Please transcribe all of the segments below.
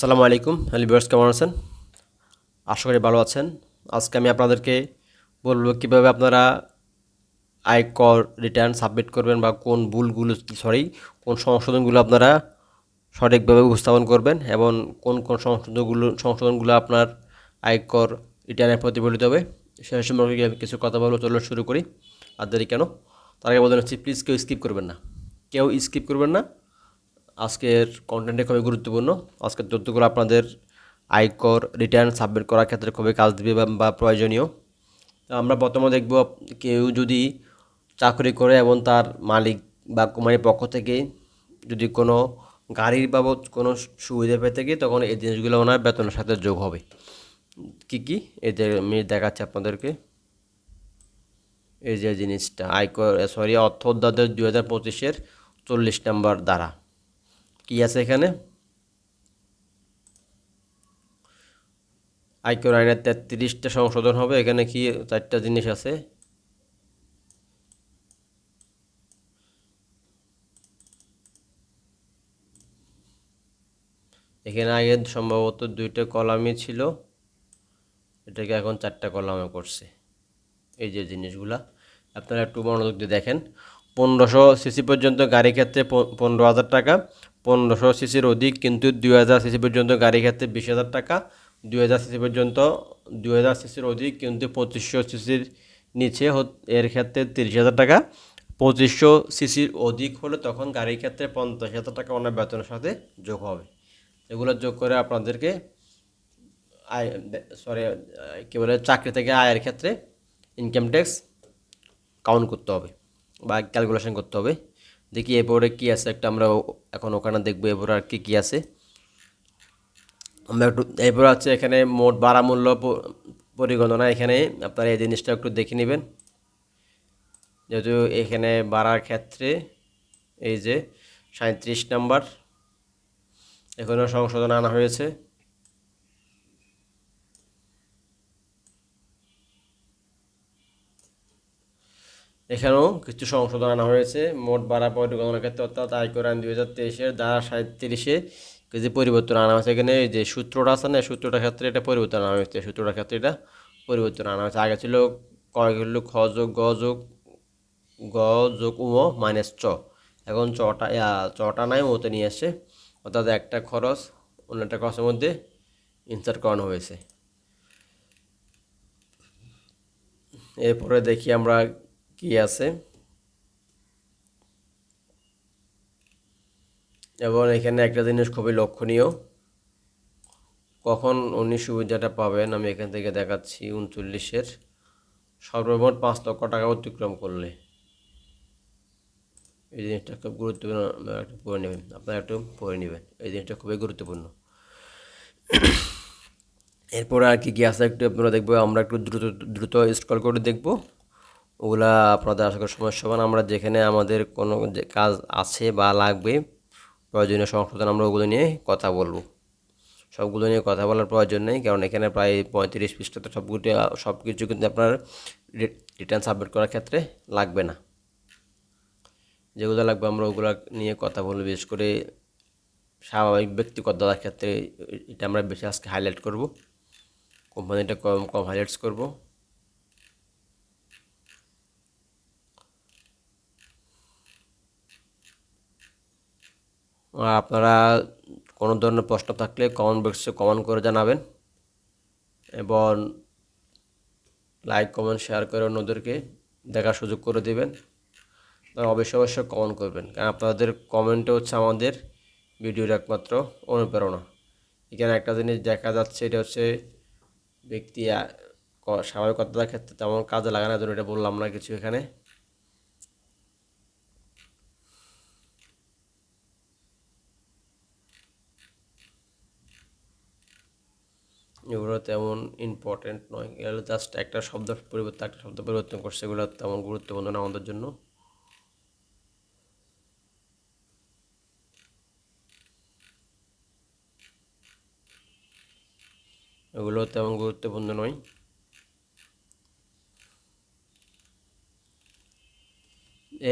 আসসালামু আলাইকুম, hello viewers, কেমন আছেন? আশা করি ভালো আছেন। আজকে আমি আপনাদেরকে বলব কীভাবে আপনারা আয়কর রিটার্ন সাবমিট করবেন বা কোন ভুলগুলো সরি কোন সংশোধনগুলো আপনারা সঠিকভাবে উপস্থাপন করবেন এবং কোন কোন সংশোধনগুলো সংশোধনগুলো আপনার আয়কর রিটার্নে প্রতিফলিত হবে, সে সম্পর্কে আমি কিছু কথা বলব, চলো শুরু করি। আর দেরি কেন? তার আগে বলতে হচ্ছে প্লিজ কেউ স্কিপ করবেন না। কেউ স্কিপ করবেন না। আজকের কন্টেন্টে খুবই গুরুত্বপূর্ণ। আজকের তথ্যগুলো আপনাদের আয়কর রিটার্ন সাবমিট করার ক্ষেত্রে খুবই কাজ দিবে বা- প্রয়োজনীয়। তো আমরা প্রথমে দেখব কেউ যদি চাকরি করে এবং তার মালিক বা কোম্পানির পক্ষ থেকে যদি কোনো গাড়ির বাবদ কোনো সুবিধা পেয়ে থাকে, তখন এই জিনিসগুলো ওনার বেতনের সাথে যোগ হবে। কি কি? এই যে আমি দেখাচ্ছি আপনাদেরকে। এই যে জিনিসটা, আয়কর সরি অর্থ দুই হাজার পঁচিশের চল্লিশ নম্বর দ্বারা। কি আছে এখানে? আয়কর আইনের তেত্রিশটা সংশোধন হবে, এখানে কি চারটা জিনিস আছে? এখানে আগে সম্ভবত দুইটা কলামই ছিল, এটাকে এখন চারটা কলামে করছে, এই যে জিনিসগুলা। আপনারা একটু মনোযোগ দিয়ে দেখেন। পনেরোশো সিসি পর্যন্ত গাড়ি ক্ষেত্রে পনেরো হাজার টাকা পনেরোশো সিসির অধিক, কিন্তু দুই হাজার সিসি পর্যন্ত গাড়ি ক্ষেত্রে বিশ হাজার টাকা, দুই হাজার সিসি পর্যন্ত দুই হাজার সিসির অধিক, কিন্তু পঁচিশশো সিসির নিচে এর ক্ষেত্রে তিরিশ হাজার টাকা। পঁচিশশো সিসির অধিক হলে তখন গাড়ির ক্ষেত্রে পঞ্চাশ হাজার টাকা ওনার বেতনের সাথে যোগ হবে। এগুলো যোগ করে আপনাদেরকে আয় সরি কী বলে, চাকরি থেকে আয়ের ক্ষেত্রে ইনকাম ট্যাক্স কাউন্ট করতে হবে বা ক্যালকুলেশন করতে হবে। দেখি এরপরে কী আছে একটা আমরা এখন ওখানে দেখব এরপরে আর কী কী আছে। আমরা একটু এরপর আছে এখানে মোট বাড়া মূল্য পরিগণনা। এখানে আপনারা এই জিনিসটা একটু দেখে নেবেন। যেহেতু এখানে বাড়ার ক্ষেত্রে এই যে সাঁত্রিশ নাম্বার এখানেও সংশোধন আনা হয়েছে। এখানেও কিছু সংশোধন আনা হয়েছে। মোট ভাড়া পরিগণনার ক্ষেত্রে অর্থাৎ আয়কর আইন দুই হাজার তেইশের দ্বারা সাঁত্রিশে কিছু পরিবর্তন আনা হয়েছে। এখানে যে সূত্রটা আছে না সূত্রটার ক্ষেত্রে এটা পরিবর্তন আনা হয়েছে। সূত্রটার ক্ষেত্রে এটা পরিবর্তন আনা হয়েছে। আগে ছিল কয় খ যোগ গ যোগ গ যোগ উম মাইনাস চ। এখন চটা চটা নাই ওতে নিয়ে আসছে অর্থাৎ একটা খরচ অন্য একটা খরচের মধ্যে ইনসার্ট করানো হয়েছে। এরপরে দেখি আমরা কি আছে? এবং এখানে একটা জিনিস খুবই লক্ষণীয়। কখন উনি সুবিধাটা পাবেন? আমি এখান থেকে দেখাচ্ছি উনচল্লিশের। সর্বমোট পাঁচ লক্ষ টাকা অতিক্রম করলে। এই জিনিসটা খুব গুরুত্বপূর্ণ একটু পড়ে নেবেন। আপনারা একটু পড়ে নেবেন। এই জিনিসটা খুবই গুরুত্বপূর্ণ। এরপরে আর কি কি আছে একটু আপনারা দেখব। আমরা একটু দ্রুত দ্রুত স্ক্রল করে দেখব। ওগুলা আপনাদের আশা করি সমস্যা হবে আমরা যেখানে আমাদের কোনো কাজ আছে বা লাগবে, প্রয়োজনীয় সংশোধন আমরা ওগুলো নিয়ে কথা বলব। সবগুলো নিয়ে কথা বলার প্রয়োজন নেই, কারণ এখানে প্রায় পঁয়ত্রিশ পৃষ্ঠাতে সবগুলো সব কিছু কিন্তু আপনার রিটার্ন সাবমিট করার ক্ষেত্রে লাগবে না। যেগুলো লাগবে আমরা ওগুলো নিয়ে কথা বলব, বিশেষ করে স্বাভাবিক ব্যক্তিগততার ক্ষেত্রে, এটা আমরা বেশি আজকে হাইলাইট করব। কোম্পানিটা কম কম হাইলাইটস করব। আপনারা কোনো ধরনের প্রশ্ন থাকলে কমেন্ট বক্সে কমেন্ট করে জানাবেন এবং লাইক কমেন্ট শেয়ার করে অন্যদেরকে দেখার সুযোগ করে দেবেন। অবশ্যই অবশ্যই কমেন্ট করবেন। কারণ আপনাদের কমেন্টে হচ্ছে আমাদের ভিডিওর একমাত্র অনুপ্রেরণা। এখানে একটা জিনিস দেখা যাচ্ছে, এটা হচ্ছে ব্যক্তি স্বাভাবিকতার ক্ষেত্রে তেমন কাজে লাগানোর জন্য এটা বললাম না কিছু এখানে। এগুলো তেমন ইম্পর্টেন্ট নয়। এগুলো জাস্ট একটা শব্দ পরিবর্তন একটা শব্দ পরিবর্তন করছে, এগুলো তেমন গুরুত্বপূর্ণ না আমাদের জন্য। এগুলো তেমন গুরুত্বপূর্ণ নয়।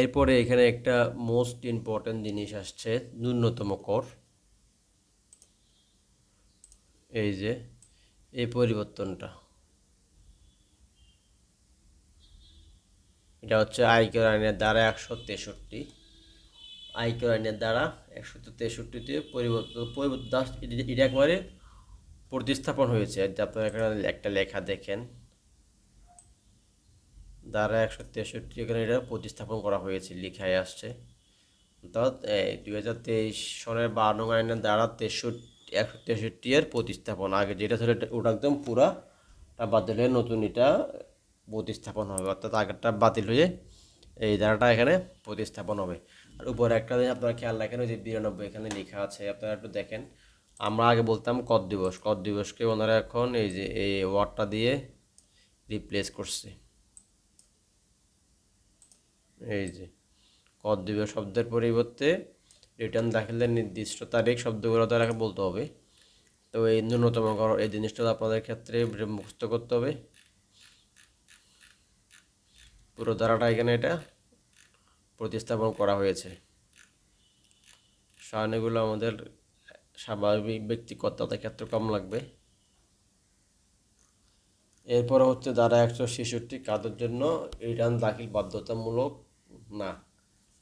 এরপরে এখানে একটা মোস্ট ইম্পর্ট্যান্ট জিনিস আসছে, ন্যূনতম কর। এই যে এই পরিবর্তনটা। এটা হচ্ছে আয়কর আইনের দ্বারা একশো তেষট্টি। আয়কর আইনের দ্বারা একশো তেষট্টিতে পরিবর্তন পরিবর্তন এটা একবারে প্রতিস্থাপন হয়েছে। আপনারা এখানে একটা লেখা দেখেন। দ্বারা একশো তেষট্টি এখানে এটা প্রতিস্থাপন করা হয়েছে, লিখায় আসছে। অর্থাৎ দুই হাজার তেইশ সনের বারো আইনের দ্বারা তেষট্টি একশো তেষট্টি এর প্রতিস্থাপন। আগে যেটা ছিল ওটা একদম পুরাটা বাতিল হয়ে নতুন এটা প্রতিস্থাপন হবে। অর্থাৎ আগেরটা বাতিল হয়ে এই ধারাটা এখানে প্রতিস্থাপন হবে। আর উপরে একটা জিনিস আপনারা খেয়াল রাখেন, ওই যে বিরানব্বই এখানে লেখা আছে, আপনারা একটু দেখেন। আমরা আগে বলতাম কদ দিবস। কদ দিবসকে ওনারা এখন এই যে এই ওয়ার্ডটা দিয়ে রিপ্লেস করছে। এই যে কদ দিবস শব্দের পরিবর্তে রিটার্ন দাখিলের নির্দিষ্ট তারিখ শব্দগুলো দ্বারা বলতে হবে। তো এই ন্যূনতম কর এই জিনিসটা আপনাদের ক্ষেত্রে মুখস্থ করতে হবে। পুরো ধারাটা এখানে এটা প্রতিস্থাপন করা হয়েছে। সারণীগুলো আমাদের স্বাভাবিক ব্যক্তিগততার ক্ষেত্রে কম লাগবে। এরপর হচ্ছে দ্বারা একশো ছেষট্টি, কাদের জন্য রিটার্ন দাখিল বাধ্যতামূলক? না,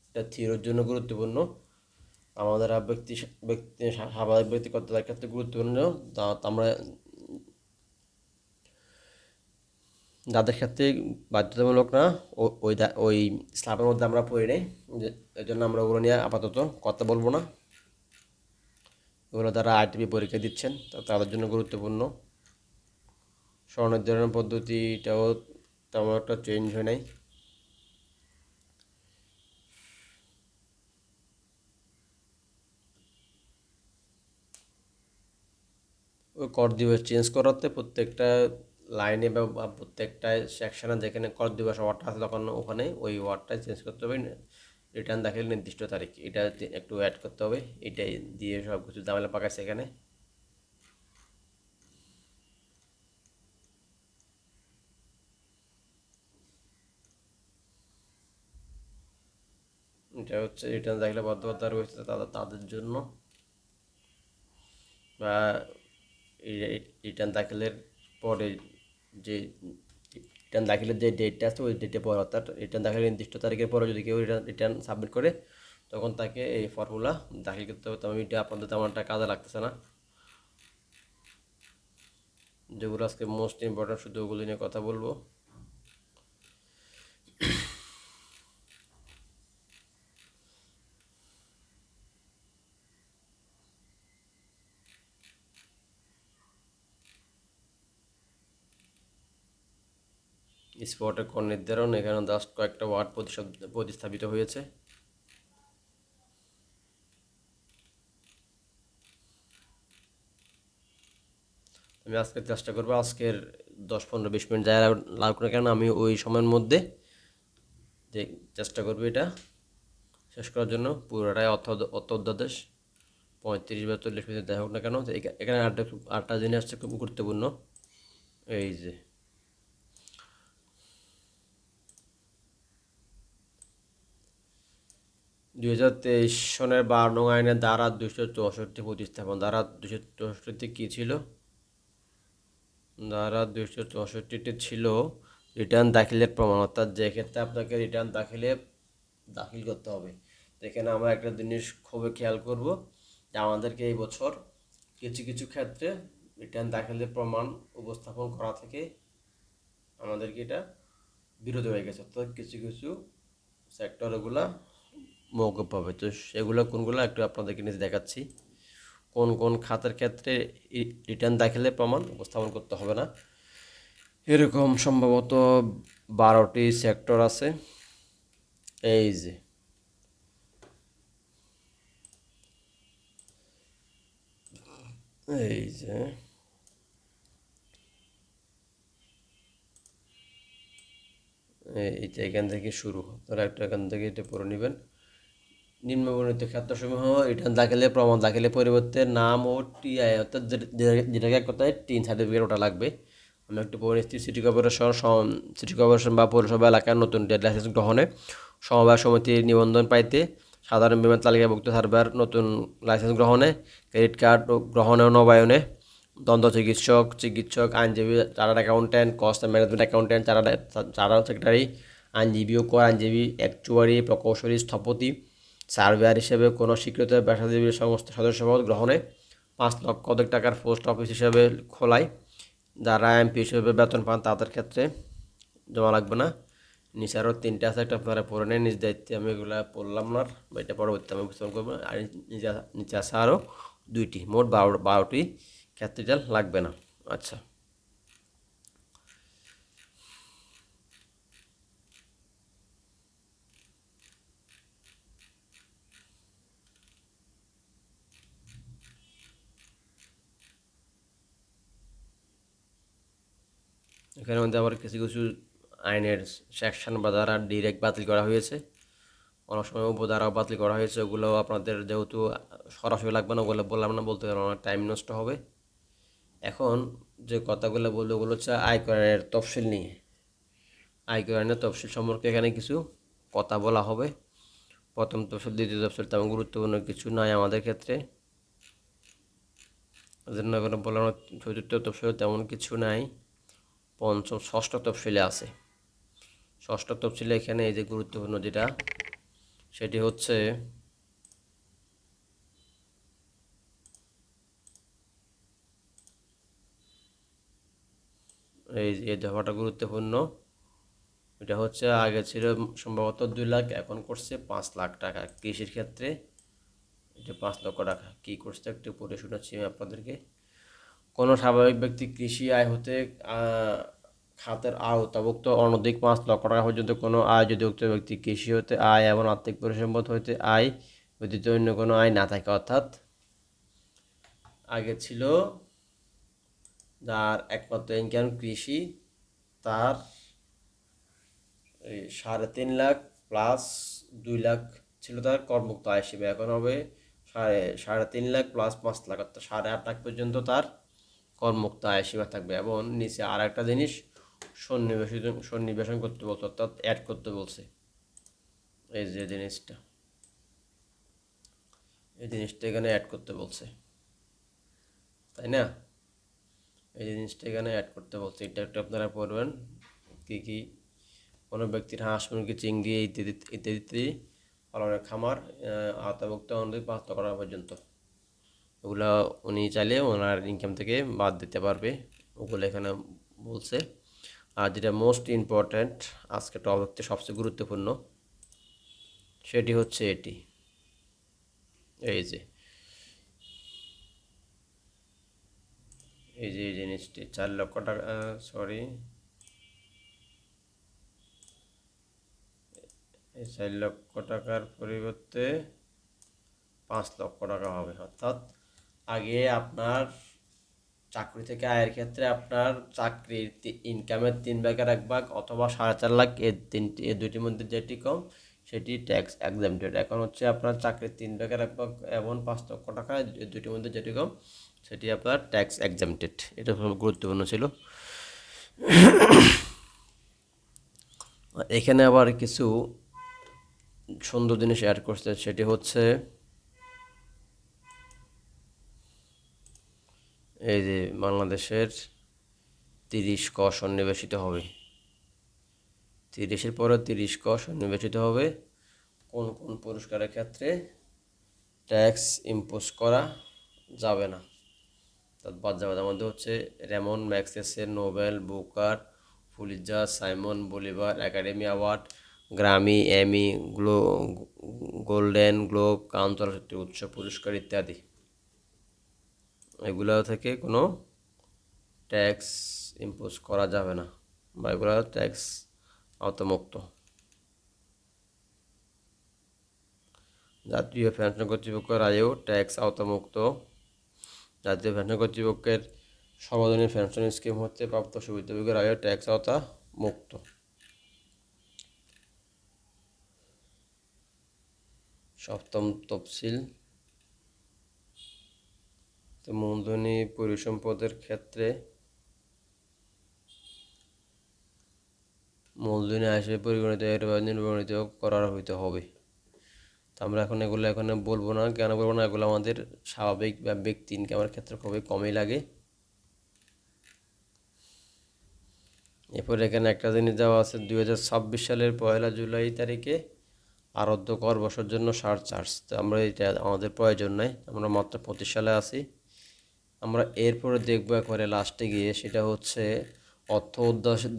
এটা থিওর জন্য গুরুত্বপূর্ণ। আমাদের ব্যক্তি ব্যক্তি স্বাভাবিক ব্যক্তিগততার ক্ষেত্রে গুরুত্বপূর্ণ তা- আমরা যাদের ক্ষেত্রে বাধ্যতামূলক না ওই ওই স্লাবের মধ্যে আমরা পড়ি নেই এই জন্য আমরা ওগুলো নিয়ে আপাতত কথা বলব না। ওগুলো তারা আইটিপি পরীক্ষা দিচ্ছেন, তা, তাদের জন্য গুরুত্বপূর্ণ। স্বনির্ধারণ পদ্ধতিটাও তেমন একটা চেঞ্জ হয় নাই। কর দিবস চেঞ্জ করাতে প্রত্যেকটা লাইনে বা প্রত্যেকটা সেকশনে যেখানে কর দিবস ওয়ার্ডটা আছে তখন ওখানে ওই ওয়ার্ডটা চেঞ্জ করতে হবে। রিটার্ন দাখিল নির্দিষ্ট তারিখ। এটা একটু অ্যাড করতে হবে। এটাই দিয়ে সব কিছু ঝামেলা পাকাচ্ছে এখানে। এটা হচ্ছে রিটার্ন দাখিলে বাধ্যবাধকতা রয়েছে তাদের জন্য। বা রিটার্ন দাখিলের পরে যে রিটার্ন দাখিলের যে ডেটটা আছে, ওই ডেটে পর অর্থাৎ রিটার্ন দাখিলের নির্দিষ্ট তারিখের পরে যদি কেউ রিটার্ন রিটার্ন সাবমিট করে, তখন তাকে এই ফর্মুলা দাখিল করতে হবে। তবে এটা আপনাদের তেমন একটা কাজে লাগতেছে না। যেগুলো আজকে মোস্ট ইম্পর্টেন্ট শুধু ওগুলো নিয়ে কথা বলব। স্পটে কোন নির্ধারণ, এখানে জাস্ট কয়েকটা ওয়ার্ড প্রতিস্থাপিত হয়েছে। আমি আজকে চেষ্টা করব, আজকের দশ পনেরো বিশ মিনিট যাই লাগুক না কেন আমি ওই সময়ের মধ্যে যে চেষ্টা করব এটা শেষ করার জন্য। পুরোটাই অর্থ অর্থ অধ্যাদেশ, পঁয়ত্রিশ বা চল্লিশ মিনিট যাই হোক না কেন এখানে আটটা আটটা জিনিস হচ্ছে খুব গুরুত্বপূর্ণ। এই যে দুই হাজার তেইশ সনের বারো নং আইনের ধারা দুশো চৌষট্টি প্রতিস্থাপন। দ্বারা দুশো চৌষট্টিতে কী ছিল? দ্বারা দুশো চৌষট্টিতে ছিল রিটার্ন দাখিলের প্রমাণ। অর্থাৎ যে ক্ষেত্রে আপনাকে রিটার্ন দাখিলে দাখিল করতে হবে। এখানে আমরা একটা জিনিস খুবই খেয়াল করব যে আমাদেরকে এই বছর কিছু কিছু ক্ষেত্রে রিটার্ন দাখিলের প্রমাণ উপস্থাপন করা থেকে আমাদেরকে এটা বিরত হয়ে গেছে। অর্থাৎ কিছু কিছু সেক্টরগুলা মৌকুব পাবে। তো সেগুলো কোনগুলো একটু আপনাদেরকে নিচে দেখাচ্ছি। কোন কোন খাতের ক্ষেত্রে রিটার্ন দাখিলে প্রমাণ উপস্থাপন করতে হবে না। এরকম সম্ভবত বারোটি সেক্টর আছে। এই যে। এই যে। এইটা এখান থেকে শুরু। তারা একটা এখান থেকে এটা পড়ে নেবেন। নিম্নবর্ণিত ক্ষেত্রসমূহ রিটার্ন দাখিলে, প্রমাণ দাখিলের পরিবর্তে নাম ও টিআই অর্থাৎ যেটা- যেটা- যেটাকে কথায় টিন সার্টিফিকেট ওটা লাগবে। আমি একটু পরে নিচ্ছি সিটি কর্পোরেশন সিটি কর্পোরেশন বা পৌরসভা এলাকার নতুন ট্রেড লাইসেন্স গ্রহণে সমবায় সমিতির নিবন্ধন পাইতে সাধারণ বিমান তালিকাভুক্ত সার্ভার নতুন লাইসেন্স গ্রহণে ক্রেডিট কার্ড গ্রহণে ও নবায়নে, দন্ত চিকিৎসক চিকিৎসক, আইনজীবী chartered accountant cost management accountant chartered chartered secretary আইনজীবী ও কর আইনজীবী অ্যাকচুয়ারি প্রকৌশলী, স্থপতি সার্ভেয়ার হিসেবে কোনো স্বীকৃত পেশাজীবীর সমস্ত সদস্যপদ গ্রহণে পাঁচ লক্ষ অধিক টাকার পোস্ট অফিস হিসেবে খোলায় যারা এমপি হিসেবে বেতন পান, তাদের ক্ষেত্রে জমা লাগবে না। নিচে আরও তিনটে আছে, একটা আপনারা পড়ে নেন, নিজ দায়িত্বে আমি এগুলো পড়লাম না বা এটা পরবর্তী আমি উপস্থাপন করব। আর নিচে নিচে আছে আরও দুইটি, মোট বারো বারোটি ক্যাপিটাল লাগবে না। আচ্ছা। এখানের মধ্যে আবার কিছু কিছু আইনের সেকশন বা দ্বারা ডিরেক্ট বাতিল করা হয়েছে। অনেক সময় উপধারাও বাতিল করা হয়েছে, ওগুলো আপনাদের যেহেতু সরাসরি লাগবে না, ওগুলো বললাম না, বলতে গেলে অনেক টাইম নষ্ট হবে। এখন যে কথাগুলো বলব, ওগুলো হচ্ছে আয়করের তফসিল নিয়ে। আয়করের তফসিল সম্পর্কে এখানে কিছু কথা বলা হবে। প্রথম তফসিল, দ্বিতীয় তফসিল তেমন গুরুত্বপূর্ণ কিছু নাই আমাদের ক্ষেত্রে। জন্য এখানে বললাম চতুর্থ তফসিল তেমন কিছু নাই। পঞ্চম, ষষ্ঠ তফসিলে আছে। ষষ্ঠ তফসিলে এখানে এই যে গুরুত্বপূর্ণ যেটা, সেটি হচ্ছে এই এই দফাটা গুরুত্বপূর্ণ। এটা হচ্ছে আগে ছিল সম্ভবত দুই লাখ, এখন করছে পাঁচ লাখ টাকা কৃষির ক্ষেত্রে। এটা পাঁচ লক্ষ টাকা, কী করছে একটু পড়ে শোনাচ্ছি আমি আপনাদেরকে। কোনো স্বাভাবিক ব্যক্তি কৃষি আয় হতে খাতের আওতাভুক্ত অনধিক পাঁচ লক্ষ টাকা পর্যন্ত কোনো আয় যদি উক্ত ব্যক্তি কৃষি হতে আয় এবং আর্থিক পরিসম্পদ হইতে আয় ব্যতীত অন্য কোনো আয় না থাকে, অর্থাৎ আগে ছিল যার একমাত্র ইনকাম কৃষি, তার সাড়ে তিন লাখ প্লাস দুই লাখ ছিল তার করমুক্ত আয় হিসেবে। এখন হবে সাড়ে সাড়ে তিন লাখ প্লাস পাঁচ লাখ, অর্থাৎ সাড়ে আট লাখ পর্যন্ত তার করমুক্ত আয় সীমা থাকবে এবং নিচে আর একটা জিনিস সন্নিবেশন সন্নিবেশন করতে বলছে, অর্থাৎ অ্যাড করতে বলছে। এই যে জিনিসটা। এই জিনিসটা এখানে অ্যাড করতে বলছে। তাই না? এই জিনিসটা এখানে অ্যাড করতে বলছে। এটা একটু আপনারা পড়বেন, কী কী? কোনো ব্যক্তির হাঁস, মুরগি, চিংড়ি, ইত্যাদি ইত্যাদি ইত্যাদি পালনের খামার আওতাভুক্ত অনুযায়ী পাঁচ টাকা পর্যন্ত। ওগুলো উনি চাইলে ওনার ইনকাম থেকে বাদ দিতে পারবে। ওগুলো এখানে বলছে। আর যেটা মোস্ট ইম্পর্ট্যান্ট আজকে টপিকতে সবচেয়ে গুরুত্বপূর্ণ, সেটি হচ্ছে এটি। এই যে। এই যে এই জিনিসটি, চার লক্ষ টাকা সরি এই চার লক্ষ টাকার পরিবর্তে পাঁচ লক্ষ টাকা হবে, অর্থাৎ আগে আপনার চাকরি থেকে আয়ের ক্ষেত্রে আপনার চাকরির ইনকামের তিন ভাগের এক ভাগ অথবা সাড়ে চার লাখ এর তিনটি, এ দুইটির মধ্যে যেটি কম, সেটি ট্যাক্স এক্সামটেড এখন হচ্ছে আপনার চাকরির তিন ভাগের এক ভাগ এবং পাঁচ লক্ষ টাকা এর দুইটির মধ্যে যেটি কম, সেটি আপনার ট্যাক্স এক্সামটেড এটা খুব গুরুত্বপূর্ণ ছিল। এখানে আবার কিছু সুন্দর জিনিস অ্যাড করছে, সেটি হচ্ছে এই যে বাংলাদেশের তিরিশ ক সন্নিবেশিত হবে। তিরিশের পরে তিরিশ ক সন্নিবেশিত হবে। কোন কোন পুরস্কারের ক্ষেত্রে ট্যাক্স ইম্পোজ করা যাবে না। তার বাদ যাবে তার মধ্যে হচ্ছে Ramon ম্যাক্সেসের Nobel, Booker Pulitzer Simon Bolivar, academy award Grammy Emmy, glow, golden globe আন্তর্জাতিক উৎসব পুরস্কার ইত্যাদি। এগুলো থেকে কোনো ট্যাক্স ইম্পোজ করা যাবে না বা এগুলো ট্যাক্স আওতামুক্ত। জাতীয় পেনশন কর্তৃপক্ষের আয়েও ট্যাক্স আওতামুক্ত। জাতীয় পেনশন কর্তৃপক্ষের সর্বজনীন পেনশন স্কিম হতে প্রাপ্ত সুবিধাভোগীর আয়েও ট্যাক্স আওতা মুক্ত সপ্তম তফসিল তো মূলধনী পরিসম্পদের ক্ষেত্রে মূলধনী আসবে পরিগণিত নির্বাচিত করার হইতে হবে। তো আমরা এখন এগুলো এখানে বলব না, কেন বলব না? এগুলো আমাদের স্বাভাবিক বা ব্যক্তি ইনকামের ক্ষেত্রে খুবই কমই লাগে। এরপর এখানে একটা জিনিস দেওয়া আছে দু হাজার ছাব্বিশ সালের পয়লা জুলাই তারিখে আরধ্য কর বসার জন্য সার চার্জ। তো আমরা এটা আমাদের প্রয়োজন নাই, আমরা মাত্র পঁচিশ সালে আছি। আমরা এরপরে দেখব একবারে লাস্টে গিয়ে, সেটা হচ্ছে অর্থ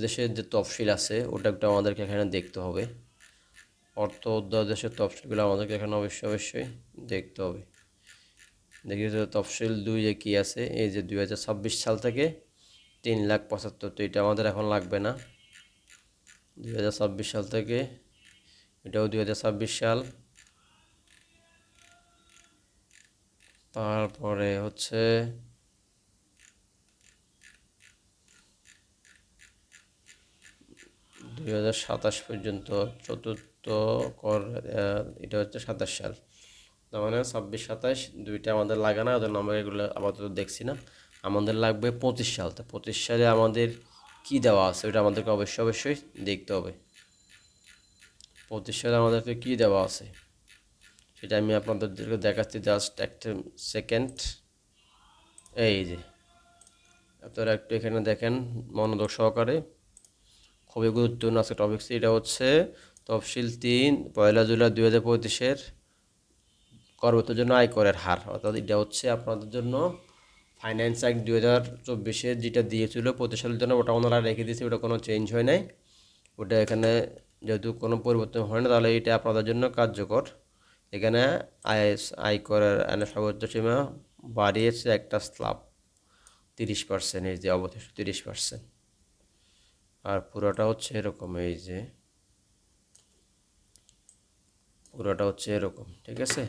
দেশের যে তফসিল আছে, ওটা একটু আমাদেরকে এখানে দেখতে হবে। অর্থ দেশের তফসিলগুলো আমাদেরকে এখানে অবশ্যই অবশ্যই দেখতে হবে। দেখি তফসিল দুই যে কী আছে, এই যে দুই হাজার ছাব্বিশ সাল থেকে তিন লাখ পঁচাত্তর, তো এটা আমাদের এখন লাগবে না। দুই হাজার ছাব্বিশ সাল থেকে এটাও দুই হাজার ছাব্বিশ সাল। তারপরে হচ্ছে দুই হাজার সাতাশ পর্যন্ত চতুর্থ কর এটা হচ্ছে সাতাশ সাল। তার মানে ছাব্বিশ সাতাশ, দুইটা আমাদের লাগে না, ওদের আমরা এগুলো আপাতত দেখছি না। আমাদের লাগবে পঁচিশ সাল। তো পঁচিশ সালে আমাদের কি দেওয়া আছে, ওটা আমাদেরকে অবশ্যই অবশ্যই দেখতে হবে। পঁচিশ সালে আমাদেরকে কি দেওয়া আছে, সেটা আমি আপনাদেরকে দেখাচ্ছি জাস্ট একটা সেকেন্ড এই যে, আপনারা একটু এখানে দেখেন, মনোযোগ সহকারে। খুবই গুরুত্বপূর্ণ আজকে টপিক এটা হচ্ছে তফসিল তিন, পয়লা জুলাই দুই হাজার পঁচিশের কর্মরতের জন্য আয়করের হার। অর্থাৎ এটা হচ্ছে আপনাদের জন্য ফাইন্যান্স অ্যাক্ট দুই হাজার চব্বিশে যেটা দিয়েছিল পঁচিশ সালের জন্য ওটা ওনারা রেখে দিয়েছে, ওটা কোনো চেঞ্জ হয় নাই। ওটা এখানে যেহেতু কোনো পরিবর্তন হয় না, তাহলে এটা আপনাদের জন্য কার্যকর। এখানে আইএস আয়করের সর্বোচ্চ সীমা বাড়িয়েছে একটা স্ল্যাব তিরিশ পার্সেন্ট এই যে অবশিষ্ট তিরিশ পার্সেন্ট আর পুরোটা হচ্ছে এরকম, এই যে। পুরোটা হচ্ছে এরকম, ঠিক আছে?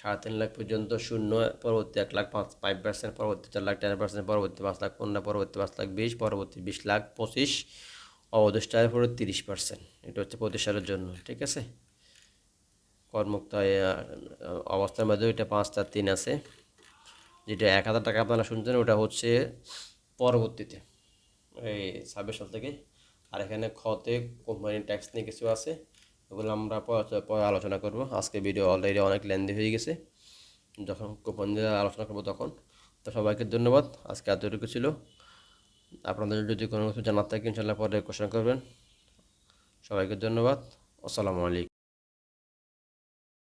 সাড়ে তিন লাখ পর্যন্ত শূন্য, পরবর্তী এক লাখ পাঁচ ফাইভ পার্সেন্ট পরবর্তী চার লাখ টেন পার্সেন্ট পরবর্তী পাঁচ লাখ পনেরো, পরবর্তী পাঁচ লাখ বিশ, পরবর্তী বিশ লাখ পঁচিশ, অবদিষ্ট আয়ের পরে তিরিশ পার্সেন্ট এটা হচ্ছে সালের জন্য, ঠিক আছে? কর্মুক্ত অবস্থার মধ্যে এটা পাঁচ চার তিন আছে। যেটা এক হাজার টাকা আপনারা শুনছেন, ওটা হচ্ছে পরবর্তীতে। এই ছাব্বিশ সাল থেকে। আর এখানে খতে কোম্পানির ট্যাক্স নিয়ে কিছু আছে, ওগুলো আমরা পরে আলোচনা করব। আজকে ভিডিও অলরেডি অনেক লেন্দি হয়ে গেছে। যখন কোম্পানি আলোচনা করব তখন। তো সবাইকে ধন্যবাদ। আজকে এতটুকু ছিল। আপনাদের যদি কোনো কিছু জানার থাকে ইনশাল্লাহ পরে কোশ্চেন করবেন। সবাইকে ধন্যবাদ। আসসালামু আলাইকুম।